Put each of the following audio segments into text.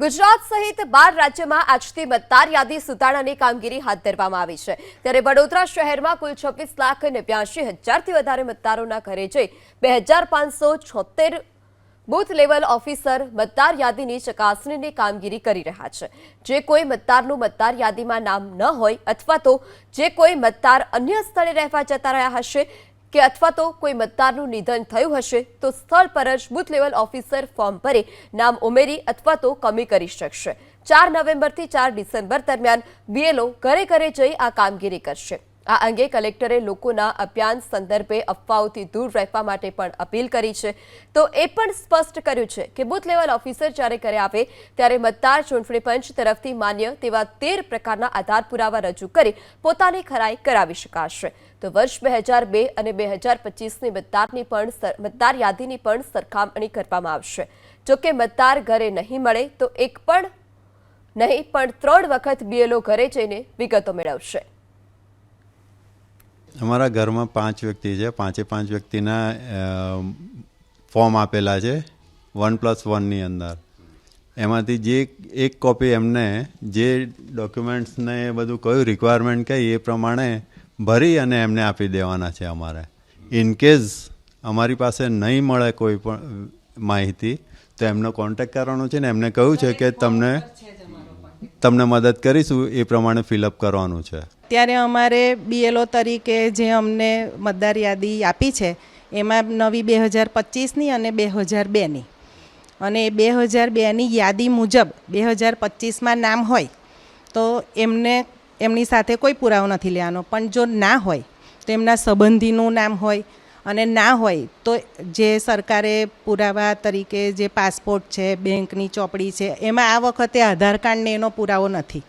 ગુજરાત સહિત બાર રાજ્યમાં આજથી મતદાર યાદી સુધારણાની કામગીરી હાથ ધરવામાં આવી છે. ત્યારે વડોદરા શહેરમાં કુલ છવ્વીસ લાખ નેવ્યાસી હજારથી વધારે મતદારોના ઘરે જઈ બે હજાર પાંચસો છોતેર બૂથ લેવલ ઓફિસર મતદાર યાદીની ચકાસણીની કામગીરી કરી રહ્યા છે. જે કોઈ મતદારનું મતદાર યાદીમાં નામ ન હોય અથવા તો જે કોઈ મતદાર અન્ય સ્થળે રહેવા જતા રહ્યા હશે કે અથવા તો કોઈ મતદારનું નિધન થયું હશે, તો સ્થળ પર જ બૂથ લેવલ ઓફિસર ફોર્મ ભરી નામ ઉમેરી અથવા તો કમી કરી શકશે. ચાર નવેમ્બરથી ચાર ડિસેમ્બર દરમિયાન બીએલઓ ઘરે ઘરે જઈ આ કામગીરી કરશે. આ અંગે કલેક્ટરે લોકોના અભિયાન સંદર્ભે અફવાઓથી દૂર રહેવા માટે પણ અપીલ કરી છે. તો એ પણ સ્પષ્ટ કર્યું છે કે બૂથ લેવલ ઓફિસર જ્યારે ઘરે આવે, ત્યારે મતદાર ચૂંટણી પંચ તરફથી માન્ય તેવા તેર પ્રકારના આધાર પુરાવા રજૂ કરી પોતાની ખરાઈ કરાવી શકાશે. તો વર્ષ બે હજાર બે અને બે હજાર પચીસની મતદારની પણ મતદાર યાદીની પણ સરખામણી કરવામાં આવશે. જોકે મતદાર ઘરે નહીં મળે, તો એક પણ નહીં, પણ ત્રણ વખત બીએલઓ ઘરે જઈને વિગતો મેળવશે. અમારા ઘરમાં પાંચ વ્યક્તિ છે. પાંચે પાંચ વ્યક્તિના ફોર્મ આપેલા છે વન પ્લસ વનની અંદર. એમાંથી જે એક કોપી એમને જે ડોક્યુમેન્ટ્સને એ બધું કયું રિક્વાયરમેન્ટ કહી એ પ્રમાણે ભરી અને એમને આપી દેવાના છે અમારે. ઇનકેઝ અમારી પાસે નહીં મળે કોઈ પણ માહિતી, તો એમનો કોન્ટેક્ટ કરવાનો છે ને એમને કહ્યું છે કે તમને તમને મદદ કરીશું એ પ્રમાણે ફિલઅપ કરવાનું છે. ત્યારે અમારે બીએલઓ તરીકે જે અમને મતદાર યાદી આપી છે, એમાં નવી બે હજાર પચીસની અને બે હજાર બેની. અને બે હજાર બેની યાદી મુજબ બે હજાર પચીસમાં નામ હોય, તો એમને, એમની સાથે કોઈ પુરાવો નથી લેવાનો. પણ જો ના હોય, તો એમના સંબંધીનું નામ હોય, અને ના હોય, તો જે સરકારે પુરાવા તરીકે જે પાસપોર્ટ છે, બેંકની ચોપડી છે, એમાં આ વખતે આધાર કાર્ડને એનો પુરાવો નથી.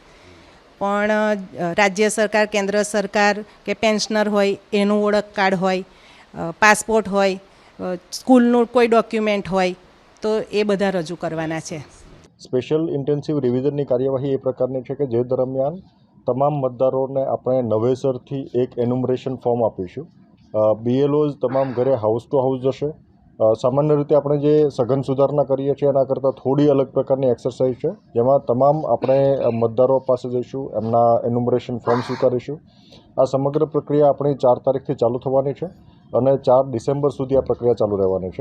પણ રાજ્ય સરકાર, કેન્દ્ર સરકાર કે પેન્શનર હોય, એનું ઓળખ કાર્ડ હોય પાસપોર્ટ હોય સ્કૂલનું કોઈ ડોક્યુમેન્ટ હોય, તો એ બધા રજૂ કરવાના છે. સ્પેશિયલ ઇન્ટેન્સિવ રિવિઝનની કાર્યવાહી એ પ્રકારની છે કે જે દરમિયાન તમામ મતદારોને આપણે નવેસરથી એક એન્યુમરેશન ફોર્મ આપીશું. બીએલઓઝ તમામ ઘરે હાઉસ ટુ હાઉસ જશે. સામાન્ય રીતે આપણે જે સઘન સુધારણા કરીએ છીએ, એના કરતાં થોડી અલગ પ્રકારની એક્સરસાઇઝ છે. જેમાં તમામ આપણે મતદારો પાસે જઈશું, એમના એન્યુમરેશન ફોર્મ સ્વીકારીશું. આ સમગ્ર પ્રક્રિયા આપણી ચાર તારીખથી ચાલુ થવાની છે અને ચાર ડિસેમ્બર સુધી આ પ્રક્રિયા ચાલુ રહેવાની છે.